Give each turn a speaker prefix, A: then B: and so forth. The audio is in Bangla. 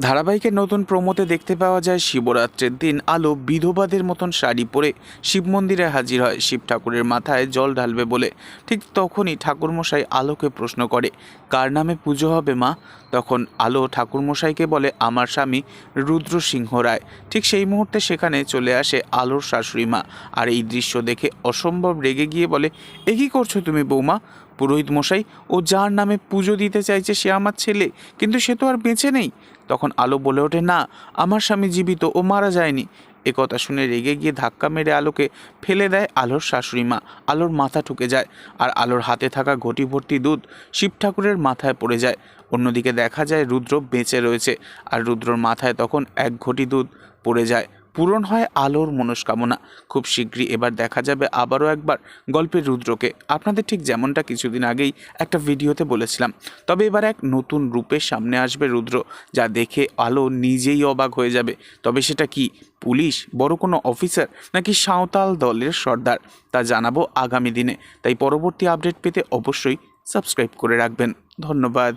A: ধারাবাহিকের নতুন প্রমোতে দেখতে পাওয়া যায় শিবরাত্রির দিন আলো বিধবাদের মতন শাড়ি পরে শিব মন্দিরে হাজির হয়। শিব ঠাকুরের মাথায় জল ঢালবে বলে ঠিক তখনই ঠাকুরমশাই আলোকে প্রশ্ন করে, কার নামে পুজো হবে মা? তখন আলো ঠাকুরমশাইকে বলে, আমার স্বামী রুদ্র সিংহ রায়। ঠিক সেই মুহূর্তে সেখানে চলে আসে আলোর শাশুড়ি মা। আর এই দৃশ্য দেখে অসম্ভব রেগে গিয়ে বলে, এ কী করছ তুমি বৌমা? পুরোহিত মশাই ও যার নামে পুজো দিতে চাইছে সে আমার ছেলে, কিন্তু সে তো আর বেঁচে নেই। তখন আলো বলে ওঠে, না, আমার স্বামী জীবিত ও মারা যায়নি। এ কথা শুনে রেগে গিয়ে ধাক্কা মেরে আলোকে ফেলে দেয় আলোর শাশুড়ি মা। আলোর মাথা ঠুকে যায় আর আলোর হাতে থাকা ঘটি ভর্তি দুধ শিব ঠাকুরের মাথায় পড়ে যায়। অন্যদিকে দেখা যায় রুদ্র বেঁচে রয়েছে আর রুদ্রর মাথায় তখন এক ঘটি দুধ পড়ে যায়। পূরণ হয় আলোর মনস্কামনা। খুব শীঘ্রই এবার দেখা যাবে আবারও একবার গল্পের রুদ্রকে। আপনাদের ঠিক যেমনটা কিছুদিন আগেই একটা ভিডিওতে বলেছিলাম। তবে এবার এক নতুন রূপের সামনে আসবে রুদ্র, যা দেখে আলো নিজেই অবাক হয়ে যাবে। তবে সেটা কি, পুলিশ, বড় কোনো অফিসার, নাকি সাঁওতাল দলের সর্দার? তা জানাব আগামী দিনে। তাই পরবর্তী আপডেট পেতে অবশ্যই সাবস্ক্রাইব করে রাখবেন। ধন্যবাদ।